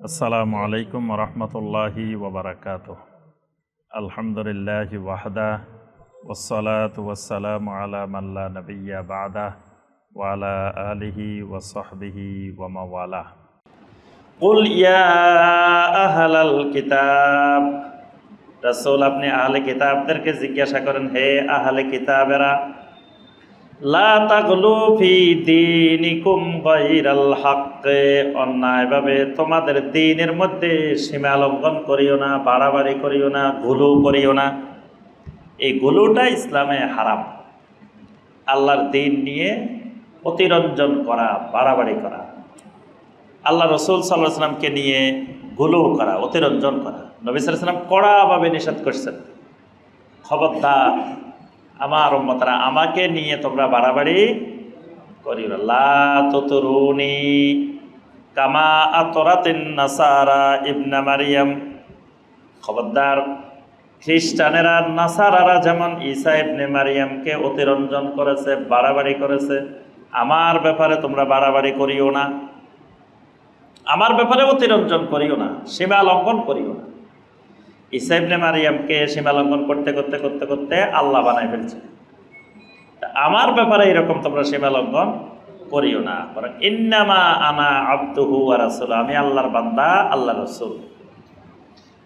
আসসালামু আলাইকুম রহমতুল্লাহি ওবরাকাত আলহামদুলিল্লাহ ওয়াহদা ওসলাত ওয়াসালাম আলা মাল্লা নবিয়া বাদা ওয়ালা আলিহি ওসহবিহি ওয়ামাওয়ালা কুল ইয়া আহলাল কিতাব। রাসূল আপনি আহলে কিতাবদেরকে জিজ্ঞাসা করেন, হে আহলে কিতাবেরা অন্যায়ভাবে তোমাদের দিনের মধ্যে সীমা লঙ্ঘন করিও না, বাড়াবাড়ি করিও না, গুলু করিও না। এই গুলুটা ইসলামে হারাম। আল্লাহর দিন নিয়ে অতিরঞ্জন করা, বাড়াবাড়ি করা। আল্লাহ রসুল সাল্লাহ সাল্লামকে নিয়ে গুলু করা, অতিরঞ্জন করা। নবী সাল্লাম কড়াভাবে নিষেধ করছেন। খবরদার আমার উম্মতরা আমাকে নিয়ে তোমরা বাড়াবাড়ি করিও না। লা তুতরুনি কামা আতরাতিন নাসারা ইবনা মারিয়াম। খবরদার, খ্রিস্টানেরা নাসারারা যেমন ঈসা ইবনে মারিয়ামকে অতিরঞ্জন করেছে, বাড়াবাড়ি করেছে, আমার ব্যাপারে তোমরা বাড়াবাড়ি করিও না। আমার ব্যাপারে অতিরঞ্জন করিও না, সীমা লঙ্ঘন করিও না। ঈসা ইবনে মারিয়ামকে সীমা লঙ্ঘন করতে করতে করতে করতে আল্লাহ বানাই ফেলছে। আমার ব্যাপারে এরকম তোমরা সীমা লঙ্ঘন করিও না। বরং ইন্নামা আনা আব্দুহু রাসূল আমি আল্লাহর বান্দা আল্লাহ রসুল।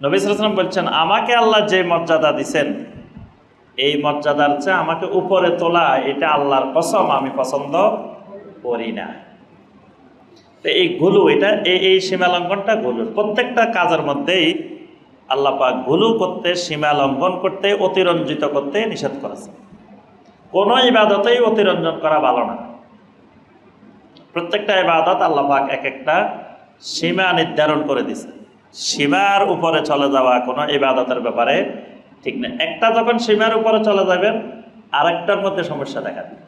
নবী সালাম বলছেন, আমাকে আল্লাহ যে মর্যাদা দিছেন, এই মর্যাদার চেয়ে আমাকে উপরে তোলা, এটা আল্লাহর কসম, আমি পছন্দ করি না। তো এই গুলু, এটা এই এই সীমা লঙ্ঘনটা গুলু প্রত্যেকটা কাজের মধ্যেই আল্লাহ পাক গুলু করতে, সীমা লঙ্ঘন করতে, অতিরঞ্জিত করতে নিষেধ করেছে। কোনো ইবাদতেই অতিরঞ্জন করা ভালো না। প্রত্যেকটা ইবাদত আল্লাহ পাক এক একটা সীমা নির্ধারণ করে দিছে সীমার উপরে চলে যাওয়া কোনো ইবাদতের ব্যাপারে ঠিক না। একটা যখন সীমার উপরে চলে যাবেন, আরেকটার মধ্যে সমস্যা দেখা দেবে।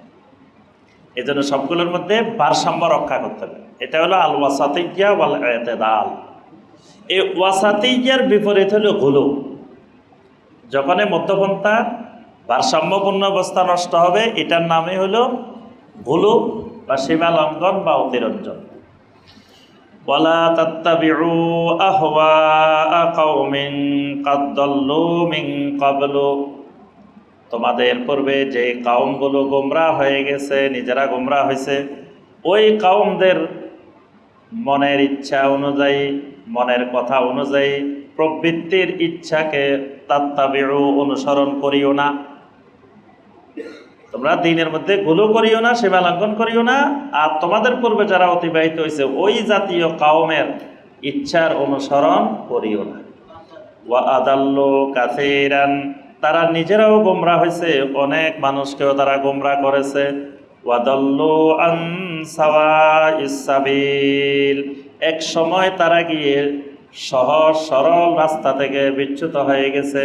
এই জন্য সবগুলোর মধ্যে ভারসাম্য রক্ষা করতে হবে। এটা হলো আল ওয়াসাতিজ্ঞা ওয়াল এতেদাল এই ওয়াসাতিজ্ঞার বিপরীত হলো গুলো। যখন মধ্যপন্থা ভারসাম্যপূর্ণ অবস্থা নষ্ট হবে, এটার নামে হলো গুলো বা সীমা লঙ্ঘন বা অতিরঞ্জন। তোমাদের পূর্বে যে কাউমগুলো গোমরা হয়ে গেছে, নিজেরা গোমরা হয়েছে, ওই কাউমদের মনের ইচ্ছা অনুযায়ী মনের কথা অনুযায়ী প্রবৃত্তির ইচ্ছাকে তাত্তাবিউ অনুসরণ করিও না। তোমরা দিনের মধ্যে গুলো করিও না সীমা লঙ্ঘন করিও না, আর তোমাদের পূর্বে যারা অতিবাহিত হয়েছে ওই জাতীয় কাউমের ইচ্ছার অনুসরণ করিও না। ওয়া আদাল্লো কাসিরান, তারা নিজেরাও গোমরা হয়েছে অনেক মানুষকেও তারা গোমরা করেছে। ওয়াদাল্লু আন সাওয়া ইসাবিল এক সময় তারা গিয়ে সহজ সরল রাস্তা থেকে বিচ্যুত হয়ে গেছে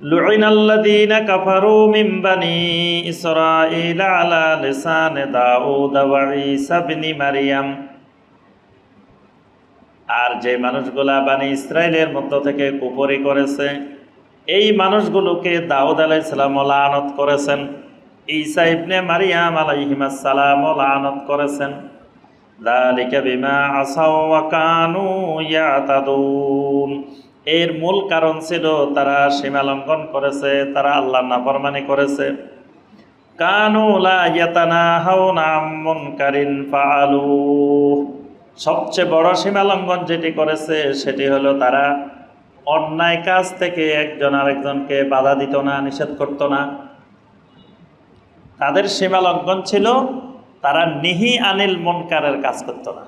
لعن الذين كفروا من بني إسرائيل على لسان داود وعيسى بن مريم আর যে মানুষগুলা বানি ইসরায়েলের মধ্য থেকে কুপরি করেছে এই মানুষগুলোকে দাউদ আলাইসালাম লানত করেছেন ঈসা ইবনে মারিয়াম আলাইহিমাসালাম লানত করেছেন এর মূল কারণ ছিল তারা সীমা লঙ্ঘন করেছে, তারা আল্লাহ নাফরমানি করেছে। সবচেয়ে বড় সীমা লঙ্ঘন যেটি করেছে, সেটি হলো তারা অন্যায় কাজ থেকে একজন আরেকজনকে বাধা দিত না, নিষেধ করতো না। তাদের সীমা লঙ্ঘন ছিল তারা নিহি আনিল মনকারের কাজ করতো না।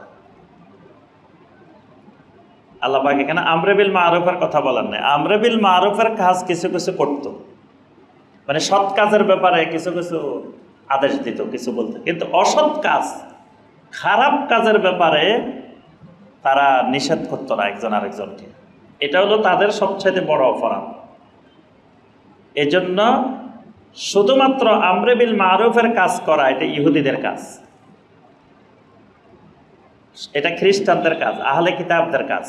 আল্লাপাক এখানে আমরেবিল মারুফের কথা বলার নেই। আমরেবিল মারুফের কাজ কিছু কিছু করত। মানে সৎ কাজের ব্যাপারে কিছু কিছু আদেশ দিত, কিছু বলতো। কিন্তু অসৎ কাজ, খারাপ কাজের ব্যাপারে তারা নিষেধ করতো না একজন আরেকজনকে। এটা হলো তাদের সবচেয়ে বড় অপরাধ। এজন্য শুধুমাত্র আমরেবিল মারুফের কাজ করা, এটা ইহুদিদের কাজ। এটা খ্রিস্টানদের কাজ, আহলে কিতাবদের কাজ।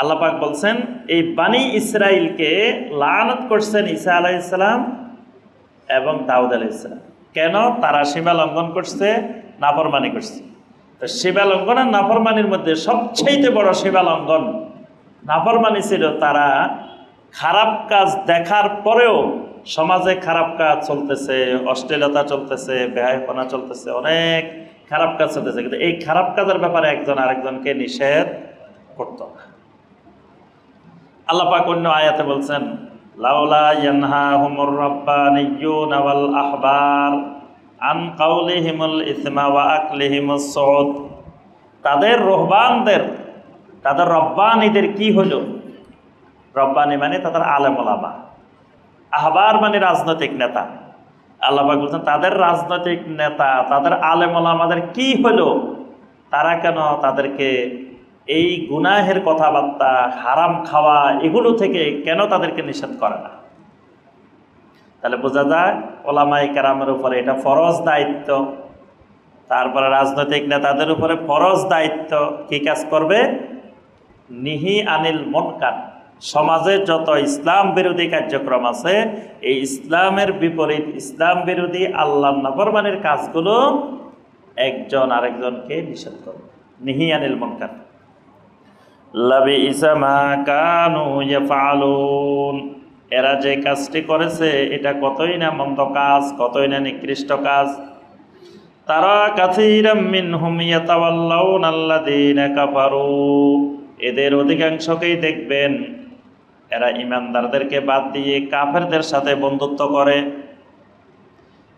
আল্লাপাক বলছেন, এই বাণী ইসরাইলকে লানত করছেন ঈসা আলাইসালাম এবং দাউদ আলাইসালাম কেন? তারা সীমা লঙ্ঘন করছে, নাফরমানি করছে। তো শিবালঙ্ঘন আর নাফরমানির মধ্যে সবচেয়ে বড় সীমা লঙ্ঘন, নাফরমানি ছিল তারা খারাপ কাজ দেখার পরেও সমাজে খারাপ কাজ চলতেছে, অশ্লীলতা চলতেছে, বেহায়পনা চলতেছে, অনেক খারাপ কাজ চলতেছে। কিন্তু এই খারাপ কাজের ব্যাপারে একজন আরেকজনকে নিষেধ করতো না। আল্লাহ পাক অন্য আয়াতে বলছেন লাউলা ইয়ানহাহুমুর রাব্বানিয়্যুন ওয়াল আহবার আন কাউলিহিমুল ইসমা ওয়া আকলিহিমুস সুদ তাদের রহবানদের, তাদের রব্বানীদের কি হলো? রব্বানি মানে তাদের আলেম ওলামা আহবার মানে রাজনৈতিক নেতা। আল্লাহ পাক বলছেন, তাদের রাজনৈতিক নেতা, তাদের আলেম ওলামাদের কি হলো? তারা কেন তাদেরকে এই গুনাহের কথাবার্তা, হারাম খাওয়া এগুলো থেকে কেন তাদেরকে নিষেধ করে না? তাহলে বোঝা যায় ওলামাই কেরামের উপরে এটা ফরজ দায়িত্ব। তারপরে রাজনৈতিক নেতাদের উপরে ফরজ দায়িত্ব। কি কাজ করবে? নিহি আনিল মনকান সমাজে যত ইসলাম বিরোধী কার্যক্রম আছে, এই ইসলামের বিপরীত ইসলাম বিরোধী আল্লাহ নবরমানের কাজগুলো একজন আরেকজনকে নিষেধ করবে আনিল মনকান লাবি ইসামা কানু ইয়াফালুন এরা যে কাজটি করেছে, এটা কতই না মন্দ কাজ, কতই না নিকৃষ্ট কাজ। তারা কাথিরাম মিনহুম ইয়াতাওয়াল্লাউন আল্লাযীনা কাফারু। এদের অধিকাংশকেই দেখবেন এরা ইমানদারদেরকে বাদ দিয়ে কাফেরদের সাথে বন্ধুত্ব করে।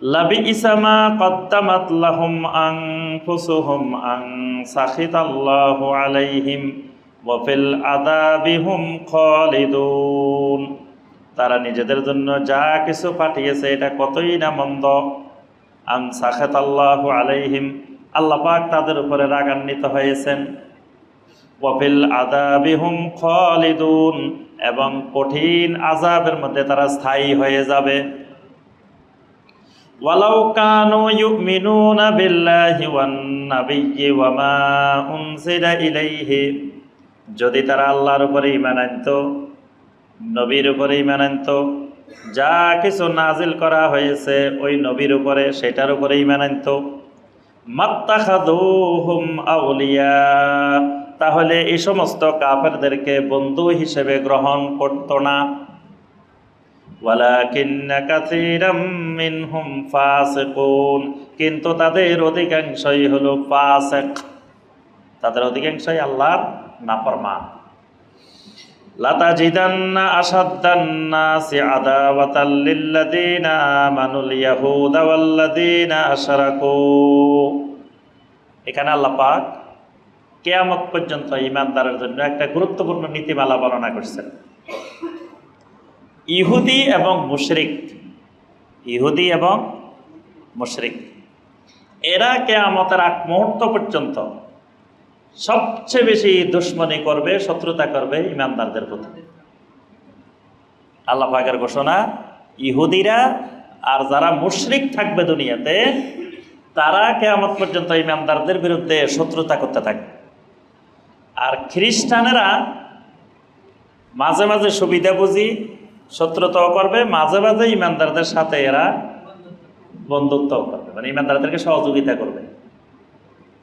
লাবি ইসামা ফিল আদাবিহুম খালিদুন। তারা নিজেদের জন্য যা কিছু পাঠিয়েছে এটা কতই না মন্দ। আন সাখাতাল্লাহু আলাইহিম আল্লাহ পাক তাদের উপরে রাগান্বিত হয়েছেন। ওয়াফিল আদাবিহুম খালিদুন। এবং কঠিন আজাবের মধ্যে তারা স্থায়ী হয়ে যাবে। ওয়ালাউ কানু ওয়ান ইলাইহি। যদি তারা আল্লাহর উপরে আনতো, নবীর উপরে আনতো, যা কিছু নাজিল করা হয়েছে ওই নবীর উপরে সেটার উপরে ঈমান আনতো। মাত্তাখাদুহুম আউলিয়া। তাহলে এই সমস্ত কাফেরদেরকে বন্ধু হিসেবে গ্রহণ করত না। কিন্তু তাদের অধিকাংশই হলো তাদের অধিকাংশই আল্লাহর নাফরমান। লাতাজিদান্না আসাদ্দান্নাসি এখানে আল্লাহ পাক কেয়ামত পর্যন্ত ইমানদারের জন্য একটা গুরুত্বপূর্ণ নীতিমালা বর্ণনা করছেন। ইহুদি এবং মুশরিক। ইহুদি এবং মুশরিক। এরা কেয়ামতের আগ মুহূর্ত পর্যন্ত সবচেয়ে বেশি দুশ্মনী করবে, শত্রুতা করবে ইমানদারদের প্রতি। আল্লাহ ঘোষণা, ইহুদিরা আর যারা মুশরিক থাকবে দুনিয়াতে, তারা কেয়ামত পর্যন্ত ইমানদারদের বিরুদ্ধে শত্রুতা করতে থাকবে। খ্রিস্টানেরা মাঝে মাঝে সুবিধা বুঝি, শত্রুতাও করবে, মাঝে মাঝে ইমানদারদের সাথে এরা বন্ধুত্বও করবে। মানে ইমানদারদেরকে সহযোগিতা করবে।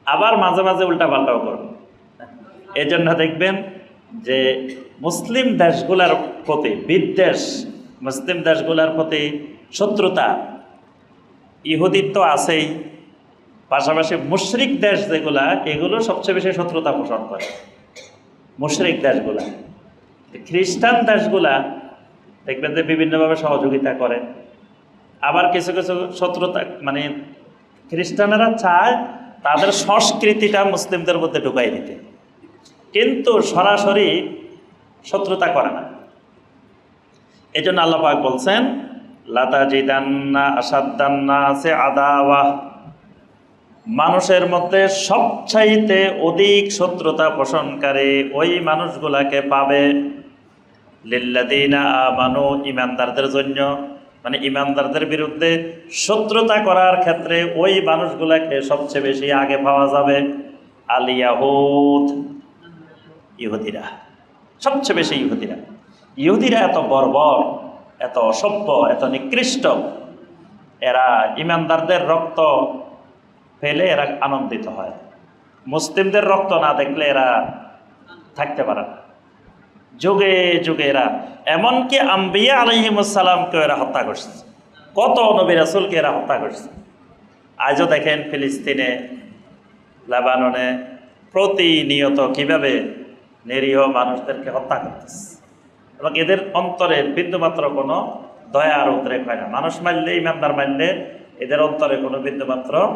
আবার মাঝে মাঝে উল্টা পাল্টাও করবে। এজন্য দেখবেন যে মুসলিম দেশগুলার প্রতি, বিদ্বেষ, মুসলিম দেশগুলার প্রতি শত্রুতা, ইহুদিত্ব আছেই। পাশাপাশি মুশরিক দেশ যেগুলা, এগুলো সবচেয়ে বেশি শত্রুতা পোষণ করে। মুশরিক দেশগুলা। খ্রিস্টান দেশগুলা, দেখবেন যে বিভিন্নভাবে সহযোগিতা করে। আবার কিছু কিছু শত্রুতা মানে খ্রিস্টানেরা চায় তাদের সংস্কৃতিটা মুসলিমদের মধ্যে ঢুকাই দিতে। কিন্তু সরাসরি শত্রুতা করে না। এই জন্য আল্লাহ পাক বলছেন লাতা জিদান্না আসাদ্দান্না সে আদাওয়া মানুষের মধ্যে সবচাইতে অধিক শত্রুতা পোষণকারী ওই মানুষগুলাকে পাবে লিল্লাদিনা আমানু ইমানদারদের জন্য। মানে ইমানদারদের বিরুদ্ধে শত্রুতা করার ক্ষেত্রে ওই মানুষগুলাকে সবচেয়ে বেশি আগে পাওয়া যাবে আলিয়াহুদ ইহুদিরা। সবচেয়ে বেশি ইহুদিরা। ইহুদিরা এত বর্বর, এত অসভ্য, এত নিকৃষ্ট। এরা ইমানদারদের রক্ত ফেলে এরা আনন্দিত হয়। মুসলিমদের রক্ত না দেখলে এরা থাকতে পারে না। যুগে যুগে এরা, এমনকি আম্বিয়া আলহিমসাল্লামকে এরা হত্যা করছে। কত নবী রাসুলকে এরা হত্যা করছে। আজও দেখেন ফিলিস্তিনে, লেবাননে প্রতিনিয়ত কীভাবে নিরীহ মানুষদেরকে হত্যা করতেছে। এবং এদের অন্তরে বিন্দুমাত্র কোনো দয়া আর উদ্রেক হয় না। মানুষ মারলে ইমানদার মারলে এদের অন্তরে কোনো বিন্দুমাত্র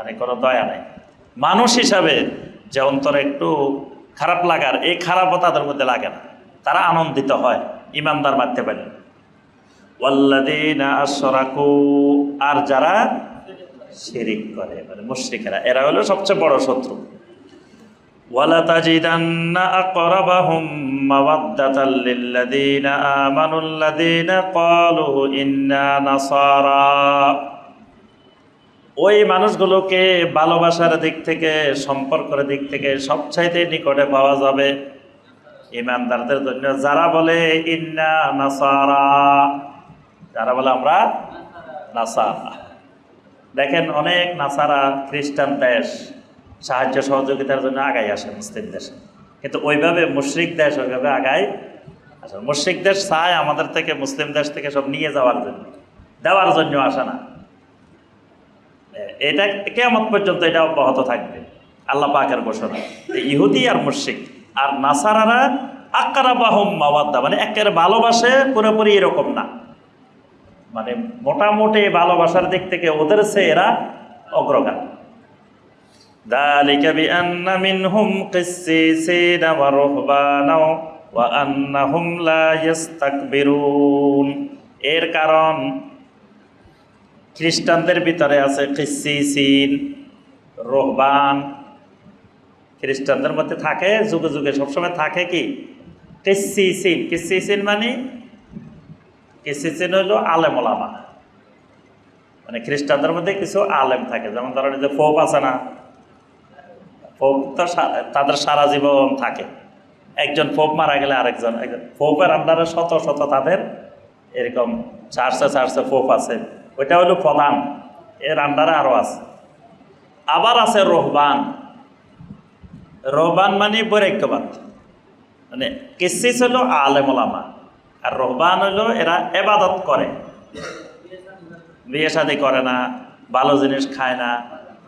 মানে কোনো দয়া নেই। মানুষ হিসাবে যে অন্তরে একটু খারাপ লাগার, এই খারাপও তাদের মধ্যে লাগে না। তারা আনন্দিত হয়, ইমানদার মারতে পারে। ওয়াল্লাদিন আর যারা শিরিক করে মানে মুশ্রিকেরা, এরা হলো সবচেয়ে বড় শত্রু। ওয়ালা ওই মানুষগুলোকে ভালোবাসার দিক থেকে, সম্পর্কের দিক থেকে সবচাইতে নিকটে পাওয়া যাবে ইমানদারদের জন্য। যারা বলে, ইন্না নাসারা যারা বলে, আমরা নাসারা দেখেন, অনেক নাসারা খ্রিস্টান দেশ সাহায্য সহযোগিতার জন্য আগাই আসে মুসলিম দেশে। কিন্তু ওইভাবে মুশ্রিক দেশ ওইভাবে আগায় আসে মুশ্রিক দেশ চায় আমাদের থেকে, মুসলিম দেশ থেকে সব নিয়ে যাওয়ার জন্য। দেওয়ার জন্য আসে না। এটা কেমন পর্যন্ত এটা অব্যাহত থাকবে আল্লাহ পাকের ঘোষণা যে ইহুদি আর মুশ্রিক আর নাসারারা আকারা বাহম মাওয়াদ্দা মানে একেবারে ভালোবাসে পুরোপুরি এরকম না মানে মোটামুটি ভালোবাসার দিক থেকে ওদের সে এরা অগ্রগামী ذلك بأن منهم قسيسين ورهبانا وأنهم لا يستكبرون এর কারণ খ্রিস্টানদের ভিতরে আছে খিসিসিন রোহবান। খ্রিস্টানদের মধ্যে থাকে, যুগে যুগে সবসময় থাকে কি? কিসিসিন কিসিসিন মানে? কিসিসিন হলো আলেম ওলামা। মানে খ্রিস্টানদের মধ্যে কিছু আলেম থাকে। যেমন ধরেন যে ফোপ আছে না? ফোপ তো তাদের সারা জীবন থাকে। একজন ফোপ মারা গেলে আরেকজন একজন ফোপের আন্ডারে শত শত তাদের এরকম চারশো চারশো ফোপ আছে। ওইটা হলো প্রধান। এর আন্ডারে আরও আছে। আবার আছে রোহবান। রোহবান মানে বৈরাগ্যবাদ। মানে কিসিস হলো আলেমলামা আর রোহবান হলো এরা এবাদত করে। বিয়ে শাদি করে না, ভালো জিনিস খায় না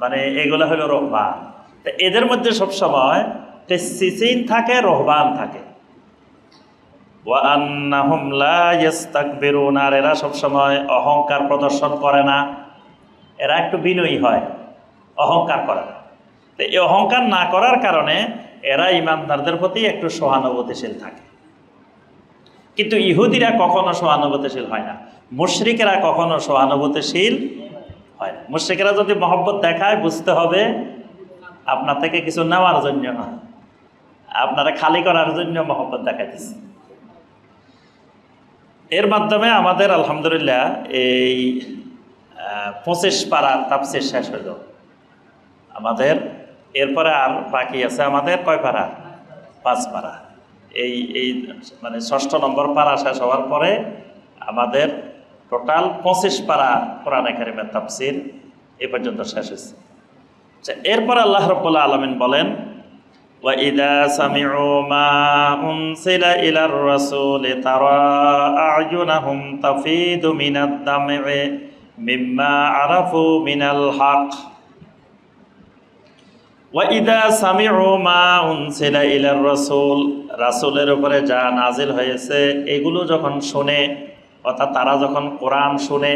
মানে এগুলো হলো রোহবান। তো এদের মধ্যে সবসময় সিসিন থাকে, রোহবান থাকে। আর এরা সবসময় অহংকার প্রদর্শন করে না। এরা একটু বিনয়ী হয়, অহংকার করে না। তো এই অহংকার না করার কারণে এরা ইমানদারদের প্রতি একটু সহানুভূতিশীল থাকে। কিন্তু ইহুদিরা কখনো সহানুভূতিশীল হয় না। মুশরিকেরা কখনো সহানুভূতিশীল হয় না। মুশরিকেরা যদি মহব্বত দেখায়, বুঝতে হবে আপনার থেকে কিছু নেওয়ার জন্য না আপনারা খালি করার জন্য মহব্বত দেখাইতেছে। এর মাধ্যমে আমাদের, আলহামদুলিল্লাহ, এই পঁচিশ পাড়ার তাপসির শেষ হইল। আমাদের, এরপরে আর বাকি আছে আমাদের কয় পাড়া পাঁচ পাড়া এই এই মানে ষষ্ঠ নম্বর পাড়া শেষ হওয়ার পরে আমাদের টোটাল পঁচিশ পাড়া কোরআনে কারিমের তাপসির এ পর্যন্ত শেষ হয়েছে। আচ্ছা এরপর আল্লাহ রব্বুল্লাহ আলমিন বলেন وإذا سمعوا ما أنزل إلى الرسول ترى أعينهم تفيض من الدمع مما عرفوا من الحق ওয়াইদা সামিউ মা উনসিলা ইলার রসুল রাসুলের উপরে যা নাজিল হয়েছে এগুলো যখন শুনে অর্থাৎ তারা যখন কোরআন শুনে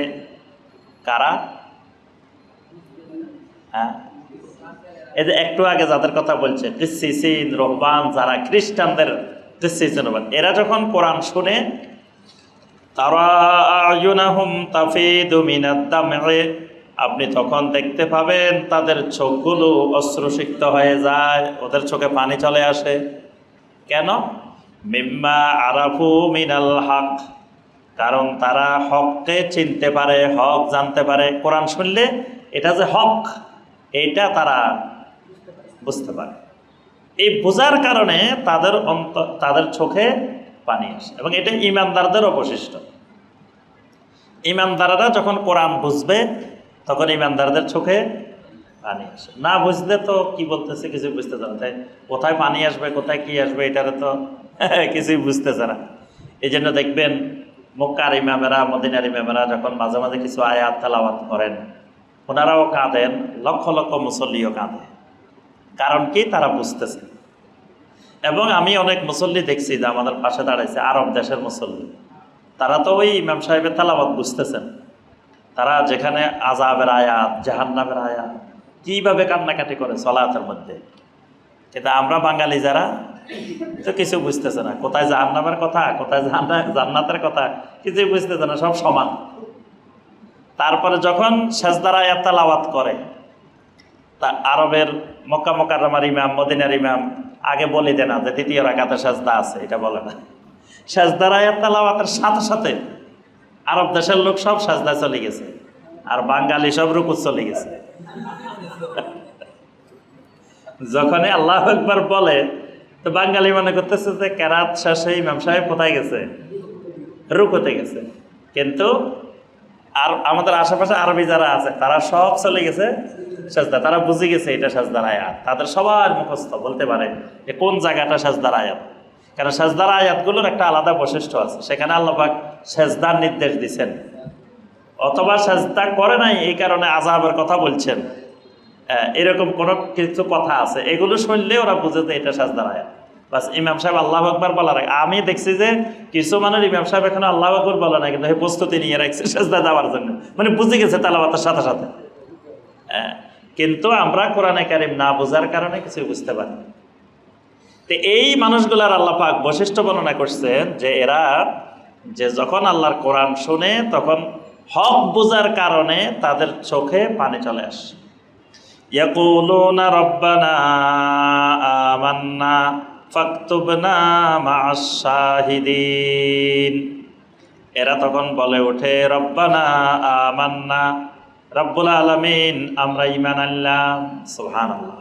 কারা হ্যাঁ এই যে একটু আগে যাদের কথা বলছে ক্রিসিসিন রহবান যারা খ্রিস্টানদের ক্রিসিসিন রহবান এরা যখন কোরআন শুনে, তারা তাফিদু আপনি তখন দেখতে পাবেন তাদের চোখগুলো অশ্রুসিক্ত হয়ে যায়, ওদের চোখে পানি চলে আসে। কেন? মিম্মা আরাফু মিনাল হক, কারণ তারা হককে চিনতে পারে, হক জানতে পারে। কোরআন শুনলে এটা যে হক, এটা তারা বুঝতে পারে। এই বোঝার কারণে তাদের অন্ত, তাদের চোখে পানি আসে এবং এটা ইমানদারদের অবশিষ্ট। ইমানদাররা যখন কোরআন বুঝবে, তখন ইমানদারদের চোখে পানি আসে। না বুঝলে তো কি বলতেছে কিছু বুঝতে চান তাই কোথায় পানি আসবে, কোথায় কি আসবে, এটারে তো কিছুই বুঝতেছে না। এই জন্য দেখবেন মক্কার ইমামেরা, মদিনার ইমামেরা যখন মাঝে মাঝে কিছু আয়াত তেলাওয়াত করেন, ওনারাও কাঁদেন, লক্ষ লক্ষ মুসল্লিও কাঁদে। কারণ কি তারা বুঝতেছে। এবং আমি অনেক মুসল্লি দেখছি যে আমাদের পাশে দাঁড়াইছে, আরব দেশের মুসল্লি। তারা তো ওই ইমাম সাহেবের তালাবাদ বুঝতেছেন। তারা যেখানে আজাবের আয়াত, জাহান্নামের আয়াত, কীভাবে কান্নাকাটি করে সলাতের মধ্যে। কিন্তু আমরা বাঙালি যারা, তো কিছু বুঝতেছে না। কোথায় জাহান্নামের কথা, কোথায় জান্নাতের কথা, কিছুই বুঝতেছে না, সব সমান। তারপরে যখন সেজদার আয়াত তালাওয়াত করে তা আরবের মক্কা মক্কার ইমাম, মদিনার ইমাম আগে বলে দেন না যে দ্বিতীয় রাকাতে সাজদা আছে, এটা বলে না। সাজদার আয়াত তালাওয়াতের সাথে সাথে আরব দেশের লোক সব সাজদা চলে গেছে, আর বাঙালি সব রুকু চলে গেছে। যখনই আল্লাহ একবার বলে, তো বাঙালি মনে করতেছে যে কেরাত শেষে ইমাম সাহেব কোথায় গেছে? রুকুতে গেছে। কিন্তু আর আমাদের আশেপাশে আরবি যারা আছে, তারা সব চলে গেছে সাজদা তারা বুঝে গেছে এটা সাজদার আয়াত। তাদের সবার মুখস্থ বলতে পারে যে কোন জায়গাটা সাজদার আয়াত। কারণ সাজদার আয়াতগুলোর একটা আলাদা বৈশিষ্ট্য আছে। সেখানে আল্লাহবাক সেজদার নির্দেশ দিচ্ছেন অথবা সাজদা করে নাই এই কারণে আজাবের কথা বলছেন। এরকম কোনো কিছু কথা আছে। এগুলো শুনলে ওরা বুঝে যে এটা সাজদার আয়াত। বাস ইমাম সাহেব আল্লাহ আকবর বলার আগে আমি দেখছি যে কিছু মানুষ ইমাম সাহেব এখন আল্লাহ আকবর বলে না কিন্তু প্রস্তুতি নিয়ে রাখছে সাজদা দেওয়ার জন্য। মানে বুঝে গেছে তালাবাতের সাথে সাথে। হ্যাঁ, কিন্তু আমরা কোরআনে কারিম না বোঝার কারণে কিছু বুঝতে পারি তো এই মানুষগুলার আল্লাহ পাক বৈশিষ্ট্য বর্ণনা করছেন যে এরা যে যখন আল্লাহর কোরআন শোনে, তখন হক বোঝার কারণে তাদের চোখে পানি চলে আসে। আমান্না এরা তখন বলে ওঠে, রব্বানা আমান্না রব্বুল আলমিন আমরা ইমান আনলাম সুহান আল্লাহ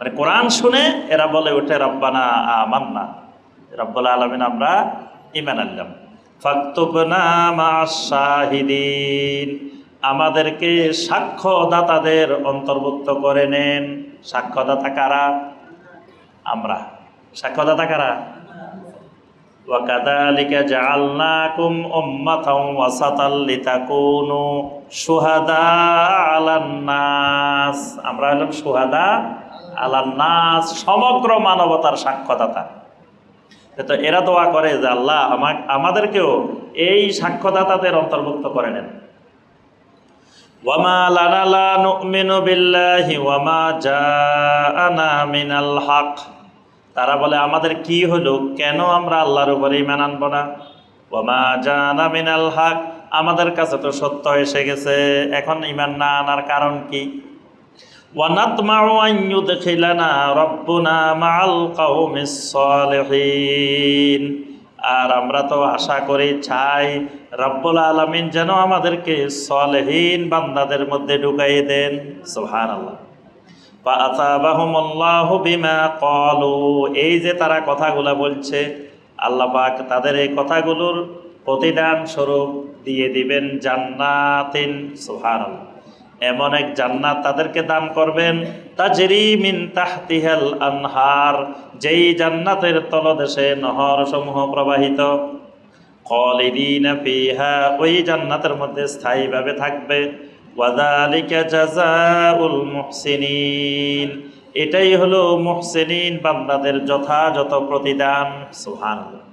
মানে কোরআন শুনে এরা বলে ওঠে রব্বানা আমান্না রব্বুল আলমিন আমরা ইমান আনলাম ফাক্তুবনা মা শাহিদিন আমাদেরকে সাক্ষ্যদাতাদের অন্তর্ভুক্ত করে নেন সাক্ষ্যদাতা কারা আমরা সাক্ষ্যদাতা কারা وكذلك جعلناكم أمة وسطا لتكونوا সোহাদা আলান্নাস আমরা হলাম সোহাদা আলান্নাস সমগ্র মানবতার সাক্ষ্যদাতা। তো এরা দোয়া করে যে আল্লাহ আমাদেরকেও এই সাক্ষ্যদাতাদের অন্তর্ভুক্ত করে নেন। ওয়ামা লানালা নুমিনু বিল্লাহি ওয়ামা হক। তারা বলে, আমাদের কি হলো? কেন আমরা আল্লাহর উপরে ইমান আনব না? ওয়ামা জাআনা মিনাল হক। আমাদের কাছে তো সত্য এসে গেছে, এখন ইমান না আনার কারণ কি? আর আমরা তো আশা করি, চাই রব্বুল আলামিন যেন আমাদেরকে সলেহীন বান্দাদের মধ্যে ঢুকাই দেন। বিমা ক্বালু। এই যে তারা কথাগুলো বলছে, আল্লাহ পাক তাদের এই কথাগুলোর প্রতিদান স্বরূপ দিয়ে দিবেন জান্নাতিন, সুবহানাল্লাহ। এমন এক জান্নাত তাদেরকে দান করবেন। তাজরি মিন তাহতিহাল আনহার, যেই জান্নাতের তলদেশে নহর সমূহ প্রবাহিত। খালিদিনা ফিহা, ওই জান্নাতের মধ্যে স্থায়ীভাবে থাকবে। ওয়াদালিকা জাজাউল মুহসিনিন, এটাই হলো মুহসিনিন বান্দাদের যথাযথ প্রতিদান, সুবহানাল্লাহ।